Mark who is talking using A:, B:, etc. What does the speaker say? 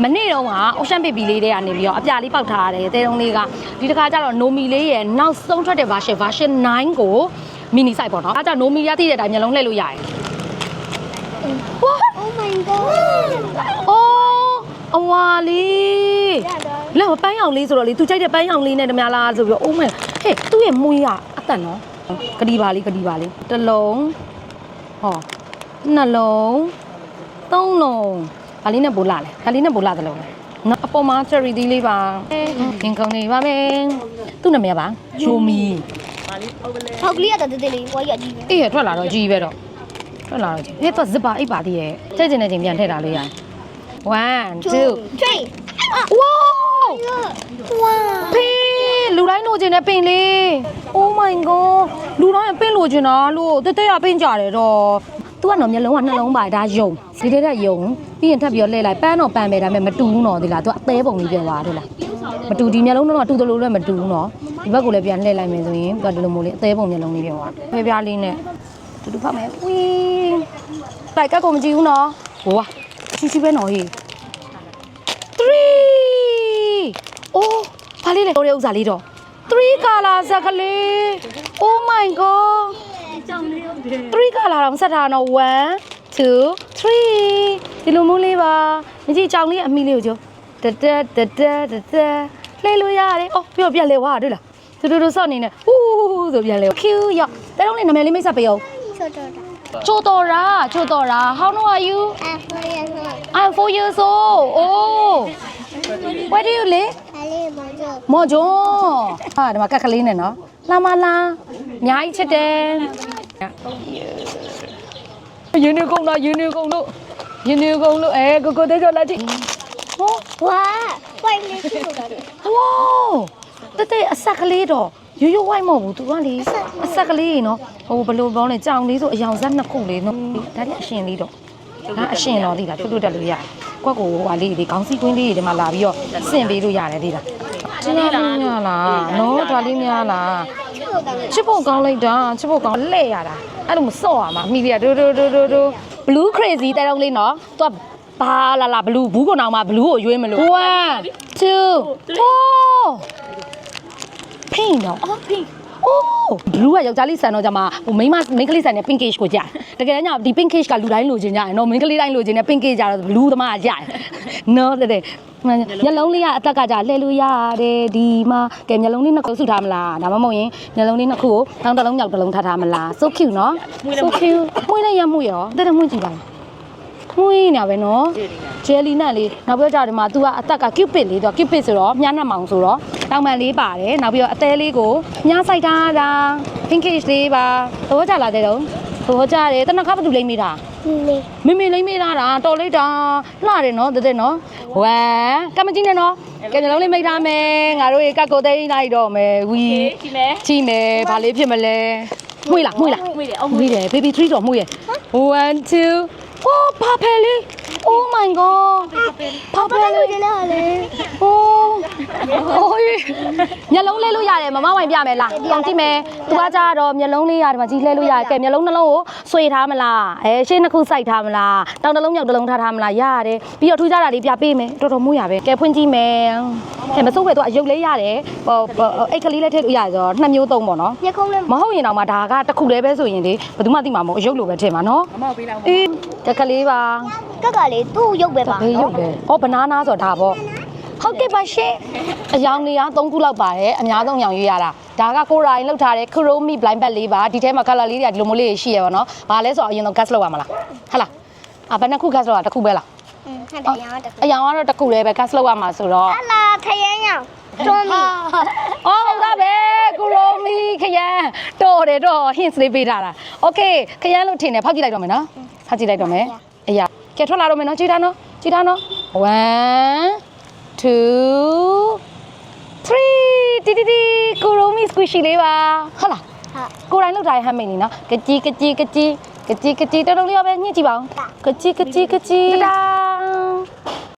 A: မနေ့တော့က Ocean Baby လေးတွေကနေပြီးတော့အပြာလေးပေါက်ထားရတယ်တဲတုံးလေးကဒီတစ်ခါကျတော့ Nomi လေးရဲ့နောက်ဆုံးထွက်တဲ့ version version 9ကို mini size ပေါ့နော်အဲဒါကြောင့် Nomi ရသိတဲ့အတိုင်းမျိုးလုံးလှည့်လို့ရတယ်
B: Oh my god
A: အိုးအဝါလေးလက်ပန်းရောင်လေးဆိုတော့လေသူကြိုက်တဲ့ပန်းရောင်လေးနဲ့တမလားဆိုပြီးတော့ oh my ဟဲ့သူ့ရဲ့မွေးကအသက်နော်ကတိပါလေးကတိပါလေးတစ်လုံးဟောနှလုံးသုံးလုံး ဒါလေးနဲ့ပိုလာလဲဒါလေးနဲ့ပိုလာတယ်လို့နော်အပေါ်မှာ cherry သီးလေးပါရင်ကုန်နေပါမယ်သူ့နာမည်ကပါဂျိုမီ
B: ဟောက်ကလေးရတဲ့တေးလေးဝါရကြီးပဲ
A: အေးရထွက်လာတော့ကြီးပဲတော့ထွက်လာတော့ကြီးဟဲ့တော့ဇစ်ပါအိပ်ပါသေးရဲ့ထည့်ချင်တဲ့ချိန်ပြန်ထည့်တာလေးရ1 2
B: three
A: ဝေါ
B: ဝါ
A: ပင်လူတိုင်းလိုချင်တဲ့ပင်လေး Oh my god လူတိုင်းပင်လိုချင်တာလို့တက်တက်ရပင်ကြတယ်တော့ သူကတော့မျက်လုံးကနှလုံးပါဒါယုံဒီတဲ့တဲ့ယုံပြီးရင်ထပ်ပြီးတော့လှည့်လိုက်ပန်းတော့ပန်းပဲဒါပေမဲ့မတူဘူးနော်ဒီလားသူကအသေးပုံလေးပြန်သွားတယ်လားမတူဒီမျက်လုံးတော့တူတယ်လို့လည်းမတူဘူးနော်ဒီဘက်ကိုလည်းပြန်လှည့်လိုက်မယ်ဆိုရင်သူကဒီလိုမျိုးလေးအသေးပုံမျက်လုံးလေးပြန်သွားဖဲပြားလေးနဲ့တူတူဖတ်မယ်ဝီးတိုက်ကတ်ကိုမကြည့်ဘူးနော်ဟိုကချီချီပဲနော်ဟေး3အိုးဘာလေးလဲတော်တဲ့ဥစ္စာလေးတော့3 color စက်ကလေး Oh my god 3 color တော့ဆက်ထားတော့1 2 3ဒီလိုမျိုးလေးပါမကြည့်ကြောင်လေးအမိလေးကိုကြိုတတတတတတလှည့်လို့ရတယ်အော်ပြောပြလဲဝါတွေ့လားတူတူတူဆော့နေနဲ့ဟူးဆိုပြန်လဲ Q ရောက်တဲတော့လေးနာမည်လေးမိတ်ဆက်ပေးအောင်
B: ချောတော်တာ
A: ချိုတော်ရာချိုတော်ရာ How old are you
B: အဖေရဆို
A: I'm 4 years old oh Where do you live
B: အလေးမကြော
A: မော်ဂျွန်ဟာဒီမှာကက်ကလေးနဲ့နော်လာမလာအများကြီးချစ်တယ် ရင်းနေကုန်လားရင်းနေကုန်လို့ရင်းနေကုန်လို့အဲကိုကိုသေးကြောလက်ကြည့်ဟော
B: ဝါပိုင်လေးချောတော်တာ
A: ဝေါတတဲ့အဆက်ကလေးတော့ရိုးရိုးဝိုင်းမဟုတ်ဘူးသူကလေအဆက်ကလေးနော်ဟိုဘယ်လိုပေါင်းလဲကြောင်လေးဆိုအယောင်ဇက်နှစ်ခုလေးနော်ဒါကြီးအရှင်လေးတော့ဒါအရှင်တော်သေးတာထွတ်ထွတ်တက်လို့ရတယ်ကွက်ကိုဟိုဟာလေးဒီခေါင်းစည်းကွင်းလေးတွေဒီမှာလာပြီးတော့ဆင့်ပေးလို့ရတယ်သေးတာကျင်းလာများလားနော်ဒါလေးများလား
B: ချောတော်တာ
A: ချစ်ဖို့ကောင်းလိုက်တာချစ်ဖို့ကောင်းလှဲ့ရတာအဲ့လိုမစော့ရမှာမိပြဒူဒူဒူဒူဒူ blue crazy တဲတုံးလေးနော်သူကဘာလာလာ blue ဘူးကောင်အောင်မှာ blue ကိုရွေးမလို့1 2 3 pink နော်အော် pink အိုး blue ကယောက်ျားလေးဆန်တော့ကြမှာဟိုမိန်းမမိန်းကလေးဆန်တဲ့ pinkish ကိုကြာတကယ်တမ်းကျဒီ pinkish ကလူတိုင်းလိုချင်ကြတယ်နော်မိန်းကလေးတိုင်းလိုချင်တဲ့ pinkish ကြတော့ blue သမားကကြာတယ်နော်တဲ့တဲ့မျက်လုံးလေးကအသက်ကကြာလှည့်လို့ရတယ်ဒီမှာကဲမျက်လုံးလေးနှစ်ခုစုထားမလားဒါမှမဟုတ်ရင်မျက်လုံးလေးနှစ်ခုကိုတောင်းတစ်လုံးမြောက်တစ်လုံးထားထားမလား so cute နော် so cute မွေးလိုက်ရမှုရောတဲ့တဲ့မွေးကြည့်ပါလား မွေးနေပဲနော်ဂျယ်လီနဲ့လေးနောက်ပြီးတော့ဒီမှာ तू ကအသက်က cupid လေး तू cupid ဆိုတော့မြားနှက်မောင်ဆိုတော့တောင်ပန်လေးပါတယ်နောက်ပြီးတော့အသေးလေးကိုမြားဆိုင်ထားတာ pinkish လေးပါသဘောကျလာတဲ့တော့သဘောကျတယ်တနခါဘာတူလိမ့်မိတာ
B: လေး
A: မေမေလိမ့်မိတာတာတော်လိုက်တာလှတယ်နော်တဲ့တဲ့နော်ဝမ်ကမကြီးနဲ့နော်ကဲမျိုးလုံးလေးမိတ်ထားမယ်ငါတို့ရေကတ်ကိုသိမ်းလိုက်တော့မယ်ဝီ
C: ကြည့်မယ်
A: ကြည့်မယ်ဘာလေးဖြစ်မလဲမှုလားမှုလား
C: မွေးတယ်အောင်
A: မှုတယ် baby 3တော့မှုရ1 2 oh ဘာဖဲလေး oh my god ဘာဖဲ
B: လို့
A: လေး
B: ကျလာလေ
A: โอ้โอ้ยမျက်လုံးလဲလို့ရတယ်မမဝိုင်ပြမယ်လားတောင်ကြည့်မယ်သူကကြတော့မျက်လုံးလေးရတယ်မကြီးလဲလို့ရတယ်ကဲမျက်လုံးနှလုံးကိုဆွေထားမလားအဲရှင်းနှစ်ခုစိုက်ထားမလားတောင်တစ်လုံးမြောက်တစ်လုံးထားထားမလားရတယ်ပြီးတော့ထူးခြားတာလေးပြပေးမယ်တော်တော်မှုရပဲကဲဖွင့်ကြည့်မယ်ကဲမစိုးပဲသူကအယုတ်လေးရတယ်ဟိုအိတ်ကလေးလည်းထည့်လို့ရတယ်ဆိုတော့နှစ်မျိုးသုံးပေါ့နော်
B: ညခုံးလေး
A: မဟုတ်ရင်တော့မှဒါကတစ်ခုတည်းပဲဆိုရင်လေဘယ်သူမှသိမှာမဟုတ်အယုတ်လိုပဲထည့်မှာနော်
C: မမောက်ပေးလိုက်အော င်
A: အေးတက်ကလေးပါ
B: ကက်ကလေးသူ့ရုပ်ပဲပါ
A: ဘေးရုပ်လေ။အော်ဘနာနာဆိုတာဒါပေါ့။ဟုတ်ကဲ့ပါရှင်။အယောင်လေးက3ခုလောက်ပါတယ်။အများဆုံးရောင်ရွေးရတာ။ဒါကကိုရိုင်းလောက်ထားတဲ့ Chrome blind bag လေးပါ။ဒီထဲမှာ color လေးတွေကဒီလိုမျိုးလေးရှိရပါတော့။ဘာလဲဆိုတော့အရင်ဆုံး gas လောက်ရမလား။ဟုတ်လား။အာဘယ်နှစ်ခု gas လောက်ရတစ်ခုပဲလား
B: ဟုတ်တယ်ရောတကူ။
A: အယောင်ကတော့တစ်ခုလေးပဲ gas လောက်ရမှာဆိုတော့
B: အလာခရမ်းရောင်တွန်းမီ။
A: အော်ဟုတ်သားပဲ Chrome ခရမ်းတော်တယ်တော့ hints လေးပေးထားတာ။ Okay ခရမ်းလို့ထင်တယ်ဖောက်ကြည့်လိုက်တော့မယ်နော်။ ဖောက်ကြည့်လိုက်တော့မယ်။အရာကဲထွက်လာတော့မယ်နော်ကြည့်ထားနော်ကြည့်ထားနော်1 2 3တီတီတီကိုရိုမီစကွီရှီလေးပါဟုတ်လား
B: ဟာ
A: ကိုရိုင်းလောက်ထားတဲ့ဟမ်မိတ်နေနော်ကကြီးကကြီးကကြီးကကြီးကကြီးတော်တော်လေးရောပဲညှစ်ကြည့်ပါဦးကကြီးကကြီးကကြီးတာ